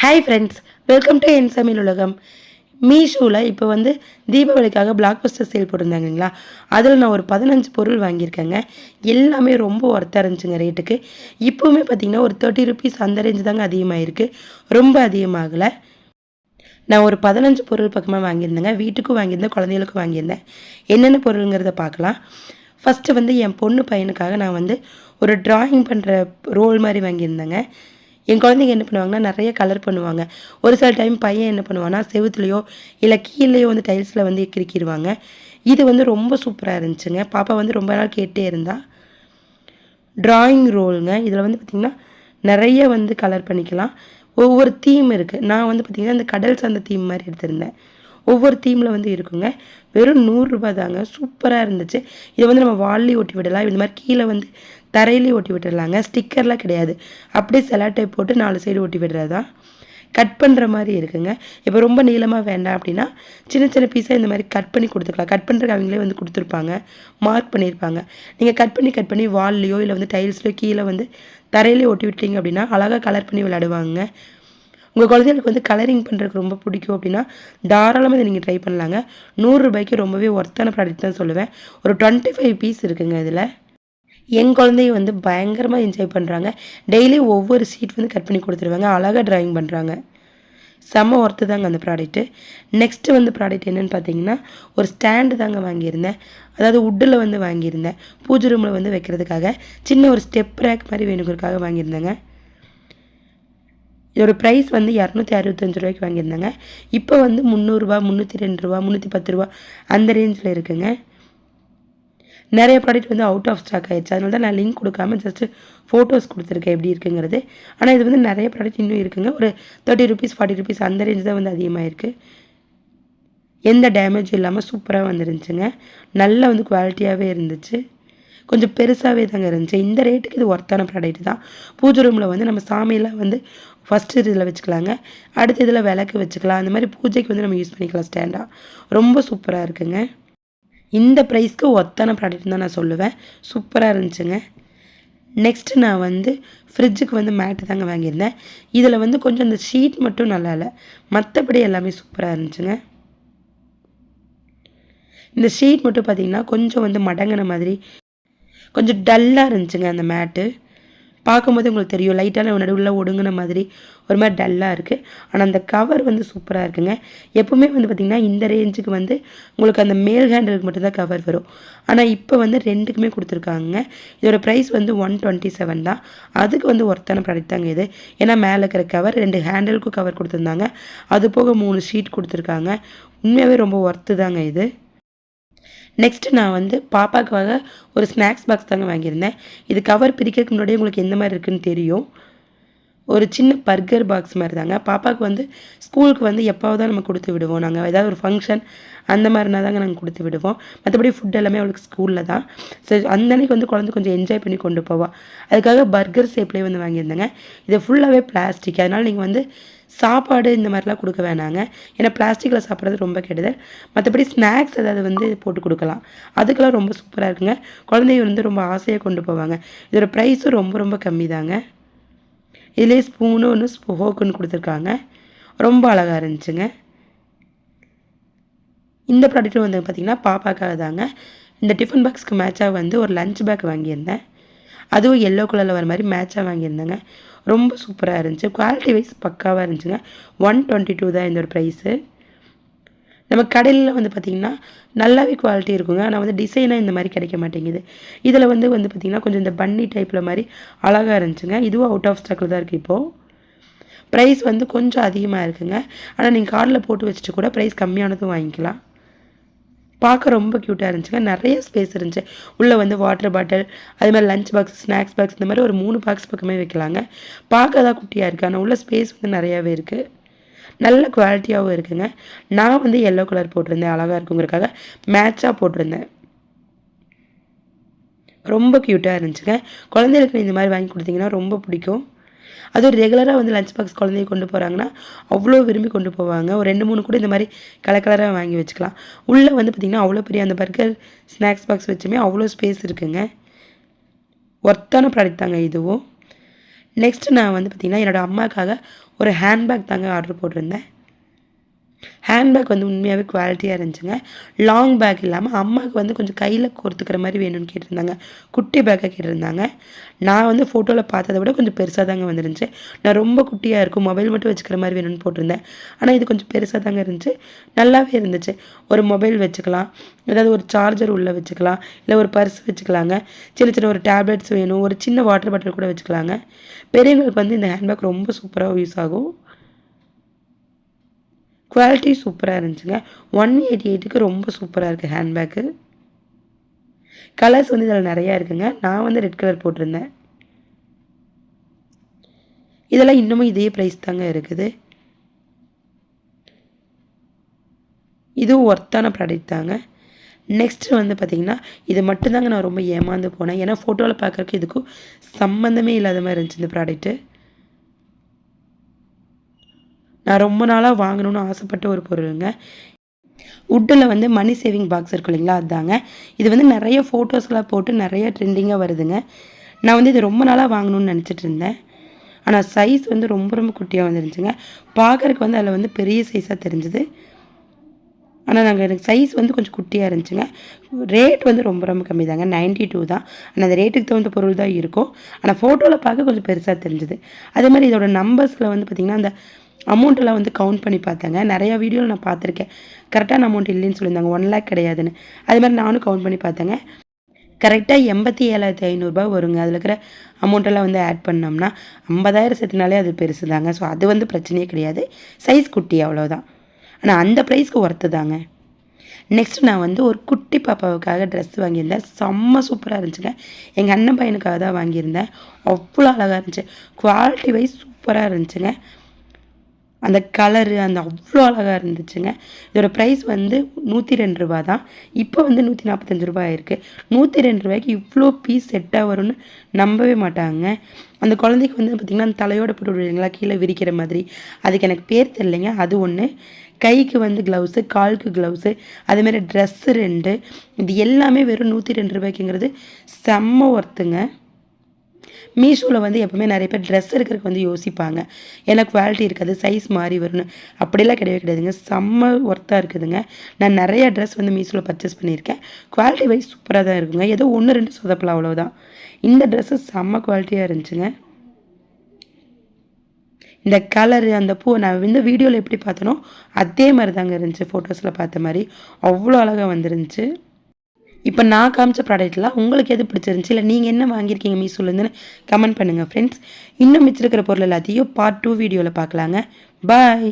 Hi friends welcome to என் சமையல் உலகம் மீஷோவில் இப்போ வந்து தீபாவளிக்காக பிளாக் பஸ்டர் சேல் போட்டிருந்தாங்க இல்லைங்களா அதில் நான் ஒரு பதினஞ்சு பொருள் வாங்கியிருக்கேங்க. எல்லாமே ரொம்ப ஒர்த்தாக இருந்துச்சுங்க ரேட்டுக்கு இப்போவுமே பார்த்திங்கன்னா ஒரு தேர்ட்டி ருபீஸ் அந்த ரேஞ்சு தாங்க அதிகமாகிருக்கு ரொம்ப அதிகமாகலை. நான் ஒரு பதினஞ்சு பொருள் பக்கமாக வாங்கியிருந்தேங்க. வீட்டுக்கும் வாங்கியிருந்தேன் குழந்தைகளுக்கும் வாங்கியிருந்தேன். என்னென்ன பொருளுங்கிறத பார்க்கலாம். ஃபஸ்ட்டு வந்து என் பொண்ணு பையனுக்காக நான் வந்து ஒரு டிராயிங் பண்ணுற ரோல் மாதிரி வாங்கியிருந்தேங்க. என் குழந்தைங்க என்ன பண்ணுவாங்கன்னா நிறைய கலர் பண்ணுவாங்க. ஒரு சில டைம் பையன் என்ன பண்ணுவான்னா செவுத்துலேயோ இல்லை கீழேயோ வந்து டைல்ஸில் வந்து கிறுக்கிடுவாங்க இது வந்து ரொம்ப சூப்பராக இருந்துச்சுங்க. பாப்பா வந்து ரொம்ப நாள் கேட்டே இருந்தா. ட்ராயிங் ரோலுங்க இதில் வந்து பார்த்திங்கன்னா நிறைய வந்து கலர் பண்ணிக்கலாம். ஒவ்வொரு தீம் இருக்குது நான் வந்து பார்த்திங்கன்னா இந்த கடல் சார்ந்த தீம் மாதிரி எடுத்திருந்தேன். ஒவ்வொரு தீமில் வந்து இருக்குங்க. வெறும் நூறுரூபா தாங்க. சூப்பராக இருந்துச்சு. இதை வந்து நம்ம வால்லி ஒட்டி விடலாம். இந்த மாதிரி கீழே வந்து தரையிலேயே ஒட்டி விட்டுடலாங்க ஸ்டிக்கர்லாம் கிடையாது. அப்படியே செலாட்டை போட்டு நாலு சைடு ஒட்டி விடுறது தான் கட் பண்ணுற மாதிரி இருக்குங்க. இப்போ ரொம்ப நீளமாக வேண்டாம் அப்படின்னா சின்ன சின்ன பீஸாக இந்த மாதிரி கட் பண்ணி கொடுத்துக்கலாம். கட் பண்ணுறதுக்கு அவங்களே வந்து கொடுத்துருப்பாங்க. மார்க் பண்ணியிருப்பாங்க. நீங்கள் கட் பண்ணி கட் பண்ணி வால்லையோ இல்லை வந்து டைல்ஸ்லையோ கீழே வந்து தரையிலேயே ஒட்டி விட்டீங்க அப்படின்னா அழகாக கலர் பண்ணி விளையாடுவாங்க உங்கள் குழந்தைகளுக்கு வந்து கலரிங் பண்ணுறதுக்கு ரொம்ப பிடிக்கும் அப்படின்னா தாராளமாக இதை நீங்கள் ட்ரை பண்ணலாங்க. நூறுரூபாய்க்கு ரொம்பவே ஒர்த்தான ப்ராடக்ட் தான் சொல்லுவேன். ஒரு டுவெண்ட்டி ஃபைவ் பீஸ் இருக்குங்க இதில். என் குழந்தைய வந்து பயங்கரமாக என்ஜாய் பண்ணுறாங்க டெய்லி ஒவ்வொரு சீட் வந்து கட் பண்ணி கொடுத்துருவாங்க. அழகாக ட்ராயிங் பண்ணுறாங்க செம்ம ஒர்த்து தாங்க அந்த ப்ராடக்ட்டு நெக்ஸ்ட்டு வந்து ப்ராடக்ட் என்னென்னு பார்த்தீங்கன்னா ஒரு ஸ்டாண்டு தாங்க வாங்கியிருந்தேன். அதாவது உட்டில் வந்து வாங்கியிருந்தேன். பூஜை ரூமில் வந்து வைக்கிறதுக்காக. சின்ன ஒரு ஸ்டெப் ரேக் மாதிரி வேணுங்கிறதுக்காக வாங்கியிருந்தேங்க. இதோட ப்ரைஸ் வந்து இரநூத்தி அறுபத்தஞ்சு ரூபாய்க்கு வாங்கியிருந்தாங்க. இப்போ வந்து முந்நூறுரூவா முந்நூற்றி ரெண்டு ரூபா முந்நூற்றி பத்து ரூபா அந்த ரேஞ்சில் இருக்குங்க. நிறைய ப்ராடக்ட் வந்து அவுட் ஆஃப் ஸ்டாக் ஆயிடுச்சு. அதனால தான் நான் லிங்க் கொடுக்காம ஜஸ்ட்டு ஃபோட்டோஸ் கொடுத்துருக்கேன் எப்படி இருக்குங்கிறது. ஆனால் இது வந்து நிறைய ப்ராடக்ட் இன்னும் இருக்குங்க. ஒரு தேர்ட்டி ருபீஸ் ஃபார்ட்டி ருபீஸ் அந்த ரேஞ்ச் தான் வந்து அதிகமாக இருக்குது எந்த டேமேஜ் இல்லாமல் சூப்பராக வந்துருந்துச்சுங்க. நல்லா வந்து குவாலிட்டியாகவே இருந்துச்சு. கொஞ்சம் பெருசாகவே தாங்க இருந்துச்சு. இந்த ரேட்டுக்கு இது ஒர்த்தான ப்ராடக்ட் தான். பூஜை ரூமில் வந்து நம்ம சாமியெல்லாம் வந்து ஃபஸ்ட்டு இதில் வச்சுக்கலாங்க. அடுத்த இதில் விளக்கு வச்சுக்கலாம். அந்த மாதிரி பூஜைக்கு வந்து நம்ம யூஸ் பண்ணிக்கலாம் ஸ்டாண்டாக ரொம்ப சூப்பராக இருக்குங்க. இந்த ப்ரைஸ்க்கு ஒத்தான ப்ராடக்ட் தான் நான் சொல்லுவேன். சூப்பராக இருந்துச்சுங்க. நெக்ஸ்ட்டு நான் வந்து ஃப்ரிட்ஜுக்கு வந்து மேட்டு தாங்க வாங்கியிருந்தேன். இதில் வந்து கொஞ்சம் இந்த ஷீட் மட்டும் நல்லா இல்லை. மற்றபடி எல்லாமே சூப்பராக இருந்துச்சுங்க. இந்த ஷீட் மட்டும் பார்த்திங்கன்னா கொஞ்சம் வந்து மடங்கின மாதிரி கொஞ்சம் டல்லாக இருந்துச்சுங்க அந்த மேட்டு பார்க்கும்போது உங்களுக்கு தெரியும் லைட்டான நடுவில் ஒடுங்கின மாதிரி ஒரு மாதிரி டல்லாக இருக்குது ஆனால் அந்த கவர் வந்து சூப்பராக இருக்குங்க. எப்போவுமே வந்து பார்த்திங்கன்னா இந்த ரேஞ்சுக்கு வந்து உங்களுக்கு அந்த மேல் ஹேண்டலுக்கு மட்டும்தான் கவர் வரும். ஆனால் இப்போ வந்து ரெண்டுக்குமே கொடுத்துருக்காங்க. இதோட ப்ரைஸ் வந்து ஒன் டுவெண்ட்டி செவன் தான். அதுக்கு வந்து ஒர்த்தான ப்ராடக்ட் தாங்க இது. ஏன்னா மேலே இருக்கிற கவர் ரெண்டு ஹேண்டலுக்கும் கவர் கொடுத்துருந்தாங்க. அது போக மூணு ஷீட் கொடுத்துருக்காங்க. உண்மையாகவே ரொம்ப ஒர்த்து தாங்க இது. நெக்ஸ்ட்டு நான் வந்து பாப்பாவுக்காக ஒரு ஸ்நாக்ஸ் பாக்ஸ் தாங்க வாங்கியிருந்தேன். இது கவர் பிரிக்கிறதுக்கு முன்னாடியே உங்களுக்கு எந்த மாதிரி இருக்குன்னு தெரியும். ஒரு சின்ன பர்கர் பாக்ஸ் மாதிரி தாங்க பாப்பாவுக்கு வந்து ஸ்கூலுக்கு வந்து எப்போவது தான் நம்ம கொடுத்து விடுவோம். நாங்கள் ஏதாவது ஒரு ஃபங்க்ஷன் அந்த மாதிரினா தாங்க நாங்கள் கொடுத்து விடுவோம். மற்றபடி ஃபுட் எல்லாமே அவளுக்கு ஸ்கூலில் தான். ஸோ அந்த அன்னைக்கு வந்து குழந்தை கொஞ்சம் என்ஜாய் பண்ணி கொண்டு போவாள் அதுக்காக பர்கர் ஷேப்லேயே வந்து வாங்கியிருந்தேங்க. இது ஃபுல்லாகவே பிளாஸ்டிக் அதனால் நீங்கள் வந்து சாப்பாடு இந்த மாதிரிலாம் கொடுக்க வேணாங்க. ஏன்னா பிளாஸ்டிக்கில் சாப்பிட்றது ரொம்ப கெடுதல். மற்றபடி ஸ்நாக்ஸ் ஏதாவது வந்து போட்டு கொடுக்கலாம். அதுக்கெல்லாம் ரொம்ப சூப்பராக இருக்குங்க. குழந்தைங்க வந்து ரொம்ப ஆசையாக கொண்டு போவாங்க. இதோட ப்ரைஸும் ரொம்ப ரொம்ப கம்மி தாங்க இதுலேயே ஸ்பூனு ஒன்று ஹோக்குன்னு கொடுத்துருக்காங்க. ரொம்ப அழகாக இருந்துச்சுங்க. இந்த ப்ராடக்ட்டும் வந்து பார்த்திங்கன்னா பாப்பாக்காக தாங்க இந்த டிஃபன் பாக்ஸ்க்கு மேட்சாக வந்து ஒரு லஞ்ச் பேக் வாங்கியிருந்தேன். அதுவும் எல்லோ கலரில் வர மாதிரி மேட்சாக வாங்கியிருந்தேங்க. ரொம்ப சூப்பராக இருந்துச்சு. குவாலிட்டி வைஸ் பக்காவாக இருந்துச்சுங்க. ஒன் டுவெண்ட்டி டூ தான் இந்த ஒரு ப்ரைஸு நம்ம கடையில் வந்து பார்த்திங்கன்னா நல்லாவே குவாலிட்டி இருக்குங்க. ஆனால் வந்து டிசைனாக இந்த மாதிரி கிடைக்க மாட்டேங்குது. இதில் வந்து வந்து பார்த்திங்கன்னா கொஞ்சம் இந்த பன்னி டைப்பில் மாதிரி அழகாக இருந்துச்சுங்க. இதுவும் அவுட் ஆஃப் ஸ்டாக்கில் தான் இருக்குது இப்போது ப்ரைஸ் வந்து கொஞ்சம் அதிகமாக இருக்குங்க. ஆனால் நீங்கள் கார்டில் போட்டு வச்சுட்டு கூட ப்ரைஸ் கம்மியானதும் வாங்கிக்கலாம். பார்க்க ரொம்ப க்யூட்டாக இருந்துச்சுங்க. நிறைய ஸ்பேஸ் இருந்துச்சு. உள்ளே வந்து வாட்டர் பாட்டில் அது மாதிரி லஞ்ச் பாக்ஸ் ஸ்நாக்ஸ் பாக்ஸ் இந்த மாதிரி ஒரு மூணு பாக்ஸ் பக்கமே வைக்கலாங்க. பார்க்க தான் குட்டியாக இருக்குது ஆனால் உள்ள ஸ்பேஸ் வந்து நிறையாவே இருக்குது நல்ல குவாலிட்டியாகவும் இருக்குங்க. நான் வந்து எல்லோ கலர் போட்டிருந்தேன். அழகாக இருக்குங்கிறக்காக மேட்சாக போட்டிருந்தேன். ரொம்ப க்யூட்டாக இருந்துச்சுங்க. குழந்தைகளுக்கு இந்த மாதிரி வாங்கி கொடுத்தீங்கன்னா ரொம்ப பிடிக்கும். அதுவும் ரெகுலராக வந்து லஞ்ச் பாக்ஸ் குழந்தைய கொண்டு போகிறாங்கன்னா அவ்வளோ விரும்பி கொண்டு போவாங்க. ஒரு ரெண்டு மூணு கூட இந்த மாதிரி கலர் கலராக வாங்கி வச்சுக்கலாம். உள்ளே வந்து பார்த்திங்கன்னா அவ்வளோ பெரிய அந்த பர்கர் ஸ்நாக்ஸ் பாக்ஸ் வச்சுமே அவ்வளோ ஸ்பேஸ் இருக்குங்க. ஒர்த்தான ப்ராடக்ட் தாங்க இதுவும். நெக்ஸ்ட் நான் வந்து பார்த்திங்கன்னா என்னோடய அம்மாவுக்காக ஒரு ஹேண்ட்பேக் தாங்க ஆர்டர் போட்டிருந்தேன். ஹேண்ட்பேக் வந்து உண்மையாகவே குவாலிட்டியாக இருந்துச்சுங்க. லாங் பேக் இல்லாமல் அம்மாவுக்கு வந்து கொஞ்சம் கையில் கோர்த்துக்கிற மாதிரி வேணும்னு கேட்டிருந்தாங்க. குட்டி பேக்காக கேட்டிருந்தாங்க. நான் வந்து ஃபோட்டோவில் பார்த்ததை விட கொஞ்சம் பெருசாக தாங்க வந்துருந்துச்சு. நான் ரொம்ப குட்டியாக இருக்கும் மொபைல் மட்டும் வச்சுக்கிற மாதிரி வேணும்னு போட்டிருந்தேன். ஆனால் இது கொஞ்சம் பெருசாக தாங்க இருந்துச்சு. நல்லாவே இருந்துச்சு. ஒரு மொபைல் வச்சுக்கலாம். ஏதாவது ஒரு சார்ஜர் உள்ளே வச்சுக்கலாம். இல்லை ஒரு பர்ஸ் வச்சுக்கலாங்க. சின்ன சின்ன ஒரு டேப்லெட்ஸ் வேணும். ஒரு சின்ன வாட்டர் பாட்டில் கூட வச்சுக்கலாங்க. பெரியவங்களுக்கு வந்து இந்த ஹேண்ட்பேக் ரொம்ப சூப்பராக யூஸ் ஆகும். குவாலிட்டி சூப்பராக இருந்துச்சுங்க. ஒன் எயிட்டி எயிட்டுக்கு ரொம்ப சூப்பராக இருக்குது ஹேண்ட்பேக்கு கலர்ஸ் வந்து இதில் நிறையா இருக்குங்க. நான் வந்து ரெட் கலர் போட்டிருந்தேன். இதெல்லாம் இன்னமும் இதே ப்ரைஸ் தாங்க இருக்குது. இதுவும் ஒர்த்தான ப்ராடக்ட் தாங்க. நெக்ஸ்ட்டு வந்து பார்த்திங்கன்னா இது மட்டும்தாங்க நான் ரொம்ப ஏமாந்து போனேன். ஏன்னா ஃபோட்டோவில் பார்க்குறக்கு இதுக்கும் சம்மந்தமே இல்லாத மாதிரி இருந்துச்சு இந்த ப்ராடக்ட்டு நான் ரொம்ப நாளாக வாங்கணும்னு ஆசைப்பட்ட ஒரு பொருளுங்க. உட்டில் வந்து மணி சேவிங் பாக்ஸ் இருக்கும் இல்லைங்களா? அதுதாங்க இது வந்து நிறைய ஃபோட்டோஸ்லாம் போட்டு நிறைய ட்ரெண்டிங்காக வருதுங்க. நான் வந்து இது ரொம்ப நாளாக வாங்கணும்னு நினச்சிட்டு இருந்தேன். ஆனால் சைஸ் வந்து ரொம்ப ரொம்ப குட்டியாக வந்துருந்துச்சுங்க. பார்க்குறக்கு வந்து அதில் வந்து பெரிய சைஸாக தெரிஞ்சுது. ஆனால் நாங்கள் எனக்கு சைஸ் வந்து கொஞ்சம் குட்டியாக இருந்துச்சுங்க. ரேட் வந்து ரொம்ப ரொம்ப கம்மி தாங்க நைன்ட்டி டூ தான். ஆனால் அந்த ரேட்டுக்கு தகுந்த பொருள் தான் இருக்கும். ஆனால் ஃபோட்டோவில் பார்க்க கொஞ்சம் பெருசாக தெரிஞ்சுது. அதே மாதிரி இதோட நம்பர்ஸில் வந்து பார்த்திங்கன்னா அந்த அமௌண்ட்டெல்லாம் வந்து கவுண்ட் பண்ணி பார்த்தேங்க. நிறையா வீடியோவில் நான் பார்த்துருக்கேன். கரெக்டான அமௌண்ட் இல்லைன்னு சொல்லியிருந்தாங்க. ஒன் லேக் கிடையாதுன்னு. அது மாதிரி நானும் கவுண்ட் பண்ணி பார்த்தேங்க. கரெக்டாக எண்பத்தி ஏழாயிரத்தி ஐநூறுரூபா வருங்க. அதில் இருக்கிற அமௌண்ட்டெல்லாம் வந்து ஆட் பண்ணோம்னா ஐம்பதாயிரம் சேர்த்துனாலே அது பெருசு தாங்க ஸோ அது வந்து பிரச்சனையே கிடையாது. சைஸ் குட்டி அவ்வளோதான் ஆனால் அந்த ப்ரைஸ்க்கு ஒர்த்து தாங்க. நெக்ஸ்ட் நான் வந்து ஒரு குட்டி பாப்பாவுக்காக ட்ரெஸ் வாங்கியிருந்தேன். செம்ம சூப்பராக இருந்துச்சுங்க. எங்கள் அண்ணன் பையனுக்காக தான் வாங்கியிருந்தேன். அவ்வளோ அழகாக இருந்துச்சு. குவாலிட்டி வைஸ் சூப்பராக இருந்துச்சுங்க. அந்த கலரு அந்த அவ்வளோ அழகாக இருந்துச்சுங்க. இதோட ப்ரைஸ் வந்து நூற்றி ரெண்டு ரூபா தான் இப்போ வந்து நூற்றி நாற்பத்தஞ்சு ரூபா ஆயிருக்கு. நூற்றி ரெண்டு ரூபாய்க்கு இவ்வளோ பீஸ் செட்டாக வரும்னு நம்பவே மாட்டாங்க. அந்த குழந்தைக்கு வந்து பார்த்திங்கன்னா அந்த தலையோட போட்டு விடுவீங்களா கீழே விரிக்கிற மாதிரி. அதுக்கு எனக்கு பேர் தெரியலைங்க. அது ஒன்று கைக்கு வந்து க்ளவுஸு காலுக்கு க்ளவுஸு அதுமாரி ட்ரெஸ்ஸு ரெண்டு. இது எல்லாமே வெறும் நூற்றி ரெண்டு ரூபாய்க்குங்கிறது செம்ம ஒர்த்துங்க மீஷோவில் வந்து எப்போவுமே நிறைய பேர் ட்ரெஸ் எடுக்கிறதுக்கு வந்து யோசிப்பாங்க. ஏன்னா குவாலிட்டி இருக்காது சைஸ் மாறி வரும்னு. அப்படிலாம் கிடையவே கிடையாதுங்க. செம்ம ஒர்த்தாக இருக்குதுங்க. நான் நிறையா ட்ரெஸ் வந்து மீஷோவில் பர்ச்சேஸ் பண்ணியிருக்கேன். குவாலிட்டி வைஸ் சூப்பராக தான் இருக்குங்க. ஏதோ ஒன்று ரெண்டு சொதப்பலாம் அவ்வளோதான் இந்த ட்ரெஸ்ஸு செம்ம குவாலிட்டியாக இருந்துச்சுங்க. இந்த கலரு அந்த பூ நான் இந்த வீடியோவில் எப்படி பார்த்தனோ அதே மாதிரி தாங்க இருந்துச்சு ஃபோட்டோஸில் பார்த்த மாதிரி. அவ்வளோ அழகாக வந்துருந்துச்சு. இப்போ நான் காமிச்ச ப்ராடக்ட்லாம் உங்களுக்கு எது பிடிச்சிருந்துச்சி? இல்லை நீங்கள் என்ன வாங்கியிருக்கீங்க? மீஷோலேருந்துன்னு கமெண்ட் பண்ணுங்கள் ஃப்ரெண்ட்ஸ் இன்னும் மிச்சிருக்கிற பொருள் எல்லாத்தையும் பார்ட் டூ வீடியோவில் பார்க்கலாங்க. பாய்